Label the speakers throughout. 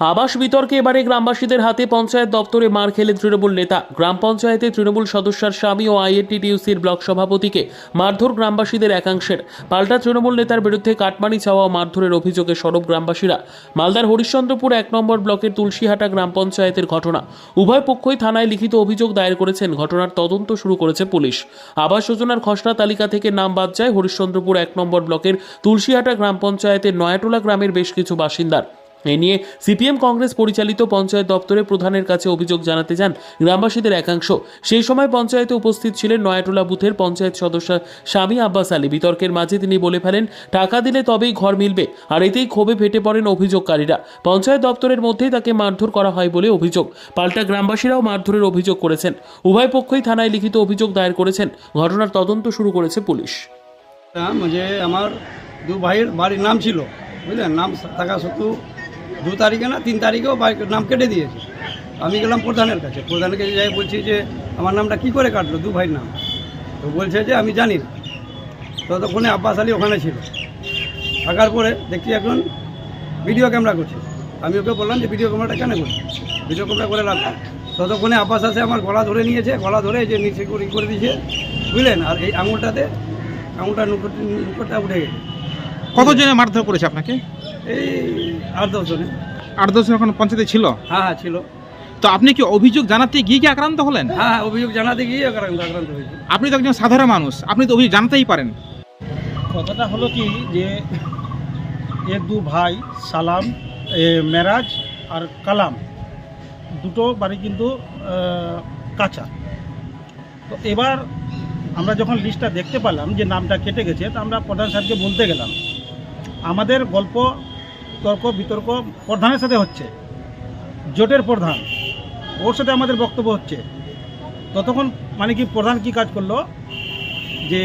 Speaker 1: আবাস বিতর্কে এবারে গ্রামবাসীদের হাতে পঞ্চায়েত দপ্তরে মার খেলে তৃণমূল নেতা। গ্রাম পঞ্চায়েতে তৃণমূল সদস্যার স্বামী ও আইএনটিটিউসির ব্লক সভাপতিকে মারধর গ্রামবাসীদের একাংশের। পাল্টা তৃণমূল নেতার বিরুদ্ধে কাটমানি চাওয়া মারধরের অভিযোগে সরব গ্রামবাসীরা। মালদার হরিশ্চন্দ্রপুর এক নম্বর ব্লকের তুলসীহাটা গ্রাম পঞ্চায়েতের ঘটনা। উভয় পক্ষই থানায় লিখিত অভিযোগ দায়ের করেছেন। ঘটনার তদন্ত শুরু করেছে পুলিশ। আবাস যোজনার খসড়া তালিকা থেকে নাম বাদ যায় হরিশ্চন্দ্রপুর এক নম্বর ব্লকের তুলসীহাটা গ্রাম পঞ্চায়েতের নয়াটোলা গ্রামের বেশ কিছু বাসিন্দার। এ নিয়ে সিপিএম কংগ্রেস পরিচালিত পঞ্চায়েত দপ্তরে প্রধানের কাছে অভিযোগ জানাতে যান গ্রামবাসীদের একাংশ। সেই সময় পঞ্চায়েতে উপস্থিত ছিলেন নয়াটোলা বুথের পঞ্চায়েত সদস্য স্বামী আব্বাস আলী। বিতর্কের মাঝে তিনি বলে ফেলেন, টাকা দিলে তবেই ঘর মিলবে, আর এতেই ক্ষোভে ফেটে পড়েন অভিযোগকারীরা। পঞ্চায়েত দপ্তরের মধ্যেই তাকে মারধর করা হয় বলে অভিযোগ। পাল্টা গ্রামবাসীরাও মারধরের অভিযোগ করেছেন। উভয় পক্ষই থানায় লিখিত অভিযোগ দায়ের করেছেন। ঘটনার তদন্ত শুরু করেছে পুলিশ।
Speaker 2: আমার দু ভাইয়ের বাড়ির নাম ছিল, বুঝলেন? নাম থাকা সত্ত্বেও দু তারিখে না, তিন তারিখেও নাম কেটে দিয়েছে। আমি গেলাম প্রধানের কাছে। প্রধানের কাছে যাই বলছি যে, আমার নামটা কি করে কাটলো? দু ভাইয়ের নাম। তো বলছে যে, আমি জানি না। ততক্ষণে আব্বাস আলী ওখানে ছিল। থাকার পরে দেখছি এখন ভিডিও ক্যামেরা করছে। আমি ওকে বললাম যে, ভিডিও ক্যামেরাটা কেন করছি ভিডিও ক্যামেরা করে রাখো ততক্ষণে আব্বাস আসে, আমার গলা ধরে নিয়েছে, গলা ধরে যে নিচে করে করে দিয়েছে। বুঝলেন? আর এই আঙুলটাতে, আঙুলটা নুকুরটা উঠে গেছে।
Speaker 3: কতজনে মারধর করেছে আপনাকে?
Speaker 2: এই আট দশ জনে
Speaker 3: আট দশ এখন পঞ্চায়েতে ছিল?
Speaker 2: হ্যাঁ হ্যাঁ ছিল।
Speaker 3: তো আপনি কি অভিযোগ জানাতে গিয়ে কি আক্রান্ত হলেন?
Speaker 2: হ্যাঁ হ্যাঁ অভিযোগ জানাতে গিয়ে আক্রান্ত আক্রান্ত হয়েছে।
Speaker 3: আপনি তো একজন সাধারণ মানুষ আপনি তো অভিযোগ জানাতেই পারেন।
Speaker 4: কথাটা হলো কি যে দু ভাই সালাম এ, মেরাজ আর কালাম দুটো বাড়ি কিন্তু কাঁচা। তো এবার আমরা যখন লিস্টটা দেখতে পেলাম যে নামটা কেটে গেছে তো আমরা প্রধান সাহেবকে বলতে গেলাম আমাদের গল্প তর্ক বিতর্ক প্রধানের সাথে হচ্ছে। জোটের প্রধান ওর সাথে আমাদের বক্তব্য হচ্ছে। ততক্ষণ মানে কি প্রধান কি কাজ করল? যে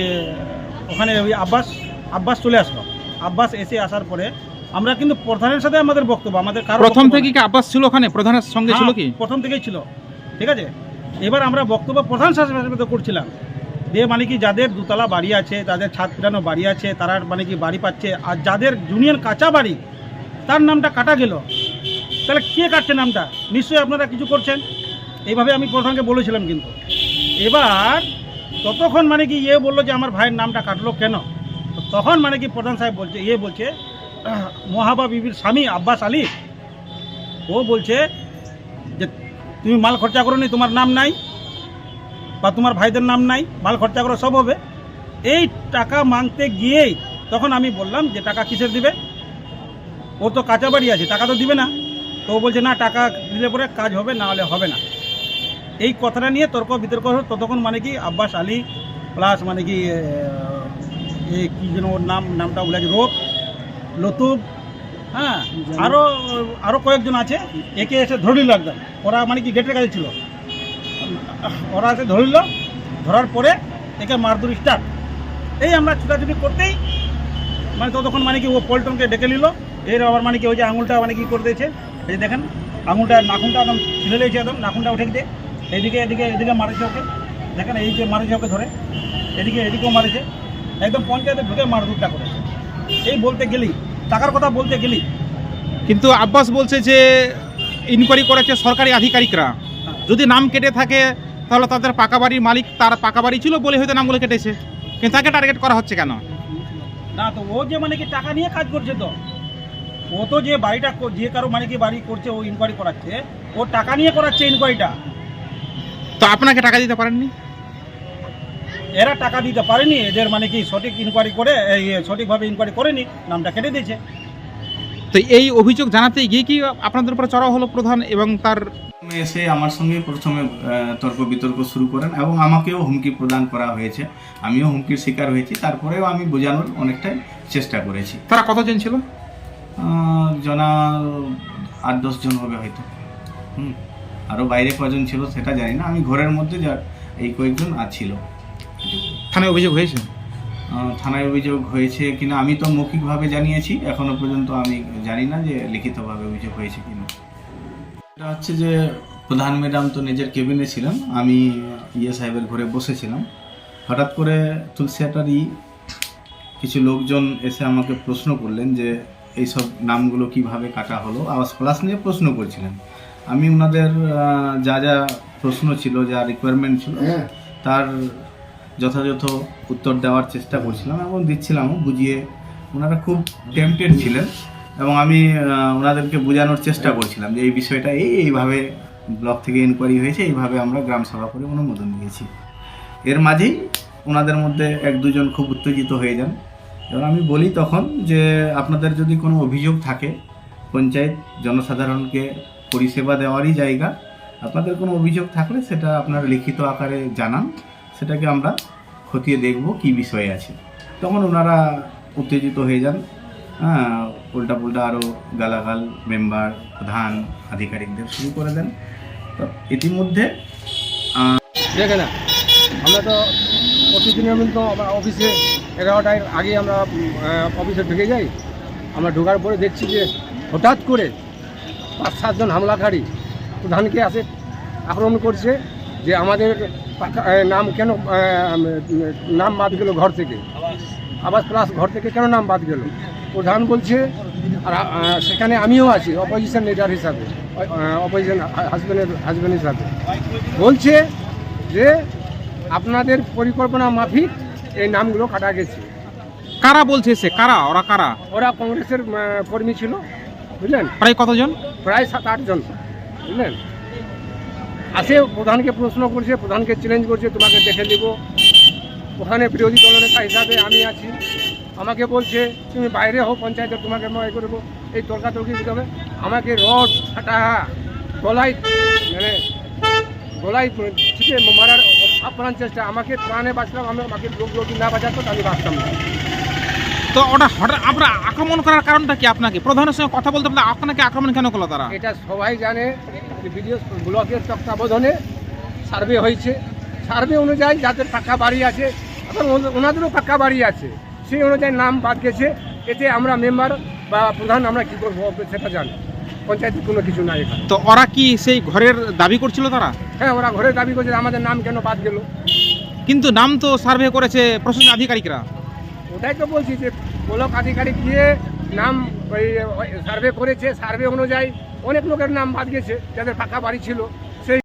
Speaker 4: ওখানে ওই আব্বাস আব্বাস চলে আসলো। আব্বাস এসে আসার পরে আমরা কিন্তু প্রধানের সাথে আমাদের বক্তব্য আমাদের
Speaker 3: প্রথম থেকে কি আব্বাস ছিল ওখানে? প্রধানের সঙ্গে ছিল
Speaker 4: হ্যাঁ,
Speaker 3: কি?
Speaker 4: প্রথম থেকেই ছিল। ঠিক আছে? এবার আমরা বক্তব্য প্রধান সাথে করছিলাম। দিয়ে মানে কি যাদের দুতলা বাড়ি আছে যাদের ছাদ ফিরানো বাড়ি আছে তারা মানে কি বাড়ি পাচ্ছে আর যাদের জুনিয়র কাঁচা বাড়ি তার নামটা কাটা গেল। তাহলে কে কাটছে নামটা? নিশ্চয়ই আপনারা কিছু করছেন। এইভাবে আমি প্রধানকে বলেছিলাম কিন্তু। এবার ততক্ষণ মানে কি ইয়ে বলল যে আমার ভাইয়ের নামটা কাটলো কেন? তখন মানে কি প্রধান সাহেব বলছে ইয়ে বলছে মহাবা বিবির স্বামী আব্বাস আলী। ও বলছে যে, তুমি মাল খরচা করো নি তোমার নাম নাই বা তোমার ভাইদের নাম নাই, মাল খরচা করো সব হবে। এই টাকা মাংতে গিয়েই তখন আমি বললাম যে, টাকা কিসের দিবে? ও তো কাঁচা বাড়ি আছে, টাকা তো দিবে না। তো ও বলছে, না, টাকা দিলে পরে কাজ হবে, না হলে হবে না। এই কথাটা নিয়ে তর্ক বিতর্ক হলো, ততক্ষণ মানে কি আব্বাস আলী প্লাস মানে কি এই কী যেন ওর নাম, নামটা বলে রোপ, লতুব হ্যাঁ আরও আরও কয়েকজন আছে, একে এসে ধরিল একদম ওরা মানে কি গেটের কাছে ছিল। ওরা এসে ধরিল, ধরার পরে একে মারধর স্টার্ট এই আমরা ছুটাছুটি করতেই মানে ততক্ষণ মানে কি ও পল্টনকে ডেকে নিল। এর আবার মানে কি ওই যে আঙুলটা মানে কি করে দিয়েছে? এই যে দেখেন আঙুলটা নাখুনটা একদম ছিঁড়ে দিয়েছে একদম নাখুনটা উঠে গেছে এইদিকে এদিকে এদিকে মারেছে ওকে। দেখেন এই যে মারেছে ওকে ধরে। এদিকে এদিকেও মারেছে। একদম পঞ্চায়েতে ঢুকে মারধরটা করেছে। এই বলতে গেলি টাকার কথা বলতে গেলি
Speaker 3: কিন্তু আব্বাস বলছে যে ইনকোয়ারি করেছে সরকারি আধিকারিকরা। যদি নাম কেটে থাকে তাহলে তাদের পাকা বাড়ির মালিক তার পাকা বাড়ি ছিল বলে হয়তো নামগুলো কেটেছে। কিন্তু তাকে টার্গেট করা হচ্ছে কেন?
Speaker 4: না তো ও যে মানে কি টাকা নিয়ে কাজ করছে তো? ও তো যে বাড়িটা যে কারও মানে কি বাড়ি করছে ও ইনকোয়ারি করাচ্ছে ও টাকা নিয়ে করাচ্ছে ইনকোয়ারিটা
Speaker 3: তো আপনাকে টাকা দিতে পারেননি?
Speaker 4: এরা টাকা দিতে পারেনি এদের মানে কি সঠিক ইনকোয়ারি করে সঠিকভাবে ইনকোয়ারি করেনি নামটা কেটে দিয়েছে।
Speaker 3: তো এই অভিযোগ জানাতে গিয়ে কি আপনাদের উপর চড়াও হলো প্রধান এবং তার
Speaker 5: এসে আমার সঙ্গে প্রথমে তর্ক বিতর্ক শুরু করেন এবং আমাকেও হুমকি প্রদান করা হয়েছে। আমিও হুমকির শিকার হয়েছি তারপরেও আমি বোঝানোর অনেকটাই চেষ্টা করেছি।
Speaker 3: তারা কতজন ছিল?
Speaker 5: জনা আট দশ জন হবে হয়তো। হুম আরও বাইরে কজন ছিল সেটা জানি না। আমি ঘরের মধ্যে যা এই কয়েকজন আর ছিল
Speaker 3: থানায় অভিযোগ হয়েছে?
Speaker 5: থানায় অভিযোগ হয়েছে কিনা আমি তো মৌখিকভাবে জানিয়েছি। এখনও পর্যন্ত আমি জানি না যে লিখিতভাবে অভিযোগ হয়েছে কিনা। এটা হচ্ছে যে প্রধান ম্যাডাম তো নিজের কেবিনে ছিলেন। আমি ইয়ে সাহেবের ঘরে বসেছিলাম। হঠাৎ করে তুলসিয়াটারই কিছু লোকজন এসে আমাকে প্রশ্ন করলেন যে এইসব নামগুলো কীভাবে কাটা হলো? আবাস প্লাস নিয়ে প্রশ্ন করছিলেন। আমি ওনাদের যা যা প্রশ্ন ছিল যা রিকোয়ারমেন্ট ছিল তার যথাযথ উত্তর দেওয়ার চেষ্টা করছিলাম এবং দিচ্ছিলামও বুঝিয়ে ওনারা খুব টেম্পটেড ছিলেন এবং আমি ওনাদেরকে বোঝানোর চেষ্টা করছিলাম যে এই বিষয়টা এই এইভাবে ব্লক থেকে ইনকোয়ারি হয়েছে এইভাবে আমরা গ্রাম সভা করে অনুমোদন দিয়েছি। এর মাঝেই ওনাদের মধ্যে এক দুজন খুব উত্তেজিত হয়ে যান। এবার আমি বলি তখন যে আপনাদের যদি কোনো অভিযোগ থাকে, পঞ্চায়েত জনসাধারণকে পরিষেবা দেওয়ারই জায়গা, আপনাদের কোনো অভিযোগ থাকলে সেটা আপনার লিখিত আকারে জানান, সেটাকে আমরা খতিয়ে দেখব কি বিষয়ে আছে। তখন ওনারা উত্তেজিত হয়ে যান। হ্যাঁ উল্টা পুল্টা আরও গালাগাল, মেম্বার, প্রধান, আধিকারিকদের শুরু করে দেন। তো ইতিমধ্যে
Speaker 6: দেখে না আমরা তো আমরা অফিসে এগারোটায় আগে আমরা অফিসে ঢুকে যাই। আমরা ঢোকার পরে দেখছি যে হঠাৎ করে পাঁচ সাতজন হামলাকারী প্রধানকে আসে, আক্রমণ করছে যে আমাদের নাম কেন নাম বাদ গেল ঘর থেকে। আবাস প্লাস ঘর থেকে কেন নাম বাদ গেল? প্রধান বলছে, আর সেখানে আমিও আছি অপোজিশন লিডার হিসাবে অপোজিশন হাজব্যান্ডের হাজব্যান্ড হিসাবে। বলছে যে আপনাদের পরিকল্পনা মাফিক এই নামগুলো কাটা গেছে।
Speaker 3: কারা বলছে সে? কারা? ওরা কারা?
Speaker 6: ওরা কংগ্রেসের আহ, কর্মী ছিল বুঝলেন?
Speaker 3: প্রায় কতজন?
Speaker 6: প্রায় সাত আটজন বুঝলেন? আসে প্রধানকে প্রশ্ন করছে প্রধানকে চ্যালেঞ্জ করছে তোমাকে দেখে দেব ওখানে বিরোধী দলনেতা হিসাবে আমি আছি। আমাকে বলছে তুমি বাইরে হও পঞ্চায়েতে তোমাকে মনে করব। এই তর্কাতর্কি হবে। আমাকে রড ফাটা গলায় মানে গলায় ঠিক মারার আপ্রাণ চেষ্টা। আমাকে প্রাণে বাঁচলাম আমি আমাকে লোক যদি না বাঁচাতো আমি বাঁচতাম না।
Speaker 3: তো ওটা হঠাৎ আমরা আক্রমণ করার কারণটা কি আপনাকে? প্রধানের সঙ্গে কথা বলতে বলতে আপনাকে আক্রমণ কেন করল তারা?
Speaker 6: এটা সবাই জানে যে বিডিও ব্লকের তত্ত্বাবধানে সার্ভে হয়েছে। সার্ভে অনুযায়ী যাদের পাকা বাড়ি আছে এবং ওনা- ওনাদেরও পাকা বাড়ি আছে সেই অনুযায়ী নাম বাদ গেছে। এতে আমরা মেম্বার বা প্রধান আমরা কী করব সেটা জানি। পঞ্চায়েতের কোনো কিছু নাই এখানে।
Speaker 3: তো ওরা কি সেই ঘরের দাবি করছিল তারা?
Speaker 6: হ্যাঁ ওরা ঘরের দাবি করছে আমাদের নাম কেন বাদ গেল।
Speaker 3: কিন্তু নাম তো সার্ভে করেছে প্রশাসনিক আধিকারিকরা।
Speaker 6: ওটাই তো বলছি যে ব্লক আধিকারিক দিয়ে নাম সার্ভে করেছে সার্ভে অনুযায়ী অনেক লোকের নাম বাদ গেছে যাদের পাকা বাড়ি ছিল।